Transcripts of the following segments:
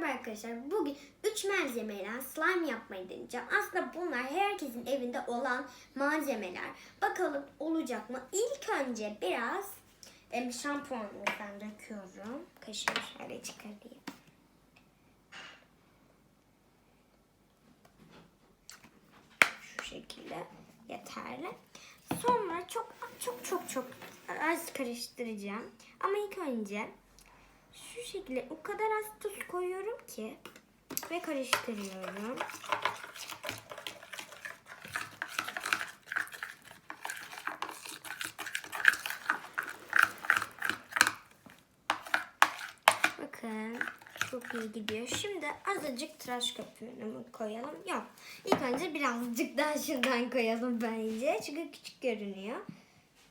Merhaba arkadaşlar. Bugün 3 malzemeyle slime yapmayı deneyeceğim. Aslında bunlar herkesin evinde olan malzemeler. Bakalım olacak mı? İlk önce biraz em, şampuanımızdan döküyorum. Kaşığı şöyle çıkarayım. Şu şekilde yeterli. Sonra çok çok çok çok az karıştıracağım. Ama ilk önce şu şekilde o kadar az tuz koyuyorum ki ve karıştırıyorum. Bakın çok iyi gidiyor. Şimdi azıcık tıraş köpüğünü koyalım. Yok. İlk önce birazcık daha şundan koyalım bence. Çünkü küçük görünüyor.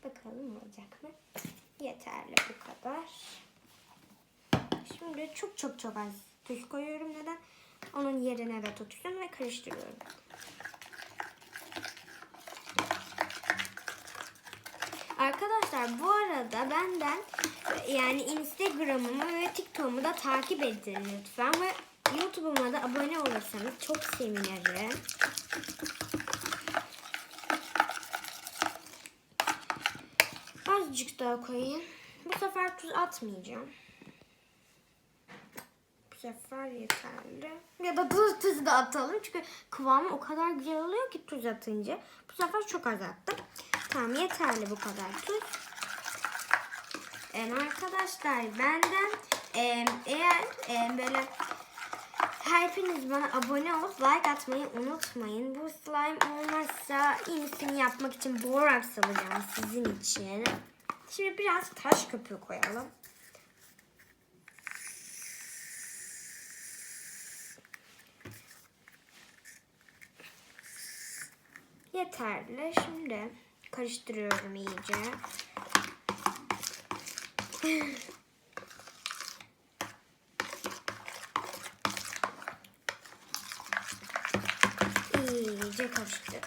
Bakalım olacak mı? Yeterli bu kadar. Şimdi çok çok çok az tuz koyuyorum. Neden? Onun yerine de tutuyorum ve karıştırıyorum. Arkadaşlar bu arada benden yani Instagram'ımı ve TikTok'umu da takip edin lütfen ve YouTube'uma da abone olursanız çok sevinirim. Azıcık daha koyayım. Bu sefer tuz atmayacağım. Sefer yeterli. Ya da tuz tuz da atalım. Çünkü kıvamı o kadar güzel oluyor ki tuz atınca. Bu sefer çok az attım. Tamam yeterli bu kadar tuz. Ee, arkadaşlar benden e, eğer e, böyle hepiniz bana abone olup like atmayı unutmayın. Bu slime olmazsa iyisini yapmak için borax alacağım sizin için. Şimdi biraz taş köpüğü koyalım. Yeterli. Şimdi karıştırıyorum iyice. İyice karıştır.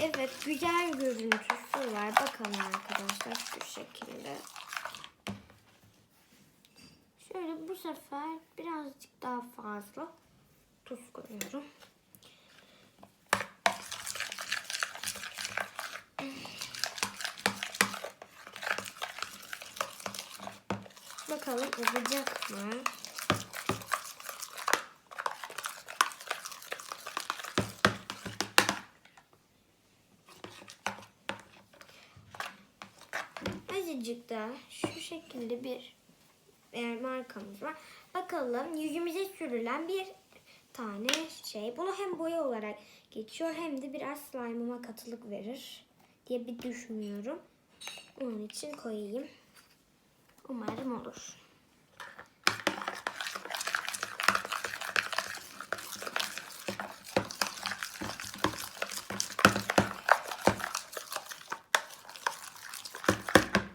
Evet güzel görüntüsü var. Bakalım arkadaşlar şu şekilde. Şöyle bu sefer birazcık daha fazla tuz koyuyorum. Bakalım olacak mı? Azıcık da şu şekilde bir markamız var. Bakalım yüzümüze sürülen bir tane şey. Bunu hem boya olarak geçiyor hem de biraz slime'ıma katılık verir diye bir düşünüyorum. Onun için koyayım. Umarım olur.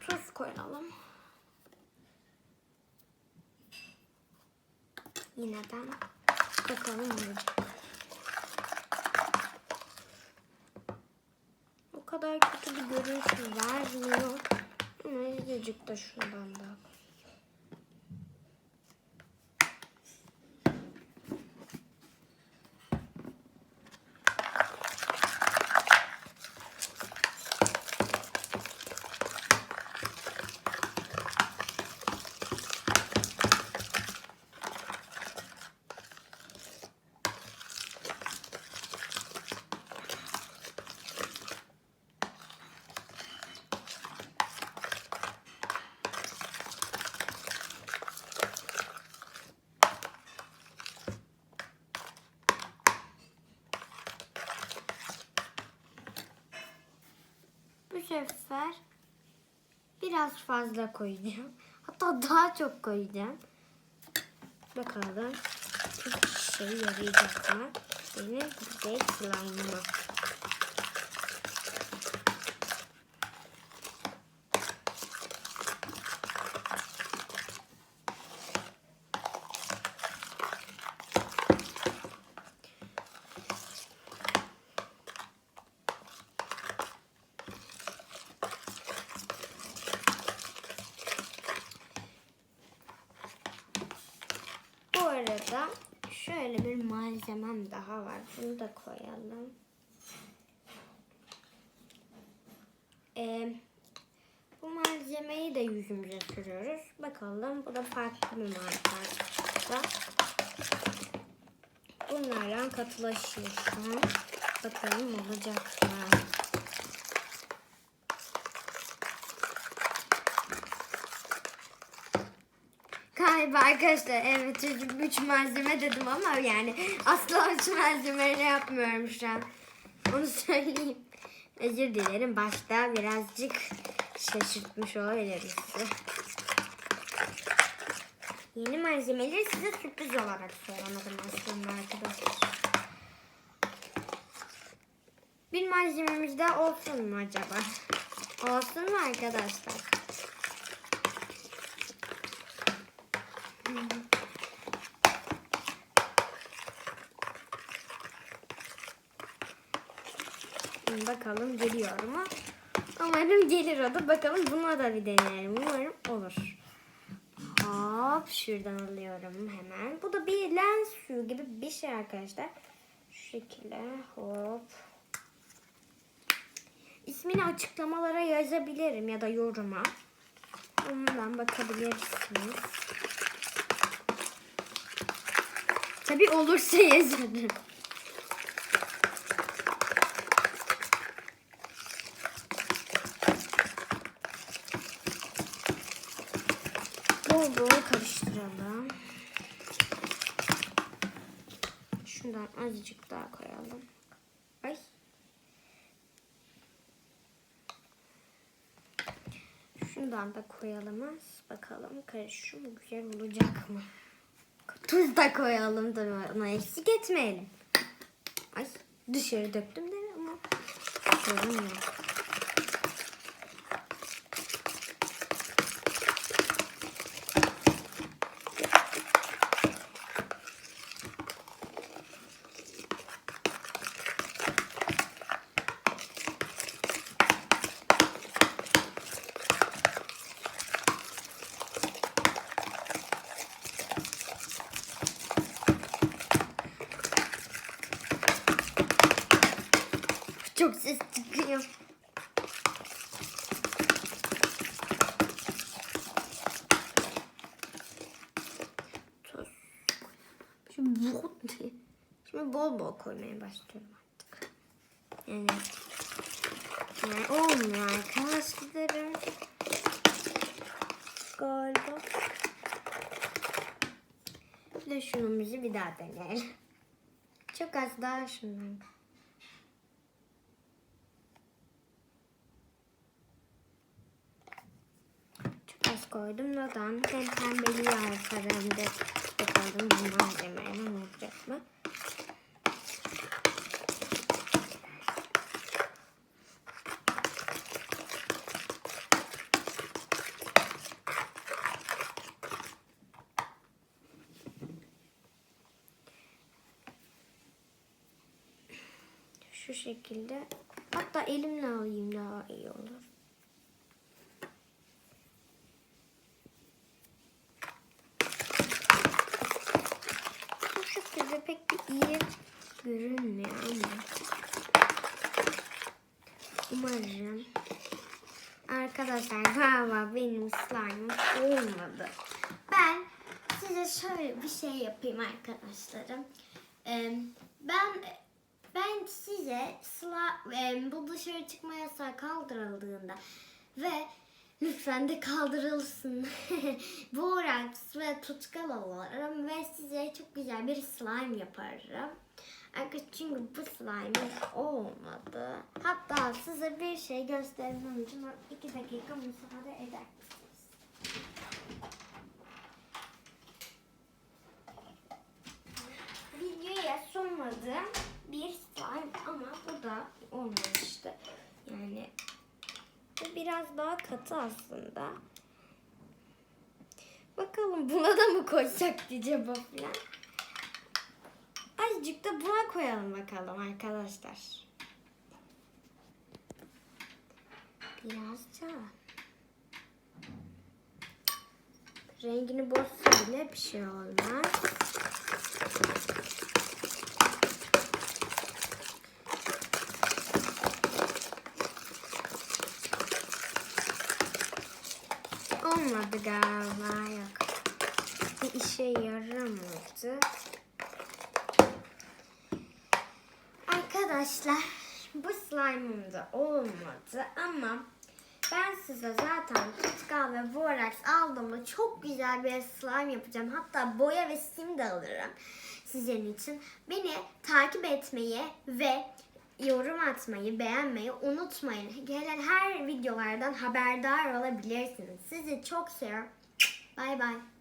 Tuz koyalım. Yineden bakalım olacak. O kadar kötü bir görüntü vermiyor. Ama azıcık da şundan da. Bu sefer biraz fazla koyacağım. Hatta daha çok koyacağım. Bakalım bu şey yarayacak mı? Benim güzel slime'ıma. Sırada şöyle bir malzemem daha var. Bunu da koyalım. Ee, bu malzemeyi de yüzümüze sürüyoruz. Bakalım bu da farklı bir marka. Bunlarla katılaşıyor şu an. Bakalım olacak mı? Galiba arkadaşlar evet çocuk üç malzeme dedim ama yani asla üç malzemeyle yapmıyorum şu an. Onu söyleyeyim. Özür dilerim başta birazcık şaşırtmış olabilirim sizi. Yeni malzemeleri size sürpriz olarak söylemedim aslında arkadaşlar. Bir malzememiz de olsun mu acaba? Olsun mu arkadaşlar? Bakalım geliyor mu? Umarım gelir o da. Bakalım buna da bir deneyelim. Umarım olur. Hop şuradan alıyorum hemen. Bu da bir lens suyu gibi bir şey arkadaşlar. Şu şekilde hop. İsmini açıklamalara yazabilirim ya da yoruma. Ondan bakabilirsiniz. Tabi olursa yazarım. Bol bol karıştıralım. Şundan azıcık daha koyalım. Ay. Şundan da koyalım. Bakalım karışıyor mu? Güzel olacak mı? Tuz da koyalım tabii ona eksik etmeyelim. Ay dışarı döktüm de ama sorun yok. Çok ses çıkıyor. Tuz. Şimdi bol, bol koymaya başlıyorum artık. Yani, yani olmuyor arkadaşlarım. Galiba. Bir de şunumuzu bir daha deneyelim. Çok az daha şundan. Koydum. Neden? Hem pembeliği artar hem de bakalım bu malzemeyle ne olacak mı? Şu şekilde. Hatta elimle alayım daha iyi olur. Bu şekilde pek bir iyi görünmüyor ama. Umarım. Arkadaşlar galiba benim slime'ım olmadı. Ben size şöyle bir şey yapayım arkadaşlarım. Ben ben size sla, bu dışarı çıkma yasağı kaldırıldığında ve lütfen de kaldırılsın. Borax ve tutkal alırım ve size çok güzel bir slime yaparım. Arkadaşlar çünkü bu slime olmadı. Hatta size bir şey göstermem için iki dakika müsaade eder misiniz? Videoya sunmadığım bir slime ama bu da olmamıştı. Yani bu biraz daha katı aslında. Bakalım buna da mı koysak acaba falan. Azıcık da buna koyalım bakalım arkadaşlar. Biraz da. Rengini bozsa bile bir şey olmaz. Olmadı galiba yok. Bir işe yaramadı. Arkadaşlar bu slime'ım da olmadı ama ben size zaten tutkal ve borax aldığımda çok güzel bir slime yapacağım. Hatta boya ve sim de alırım sizin için. Beni takip etmeyi ve yorum atmayı, beğenmeyi unutmayın. Gelen her videolardan haberdar olabilirsiniz. Sizi çok seviyorum. Bay bay.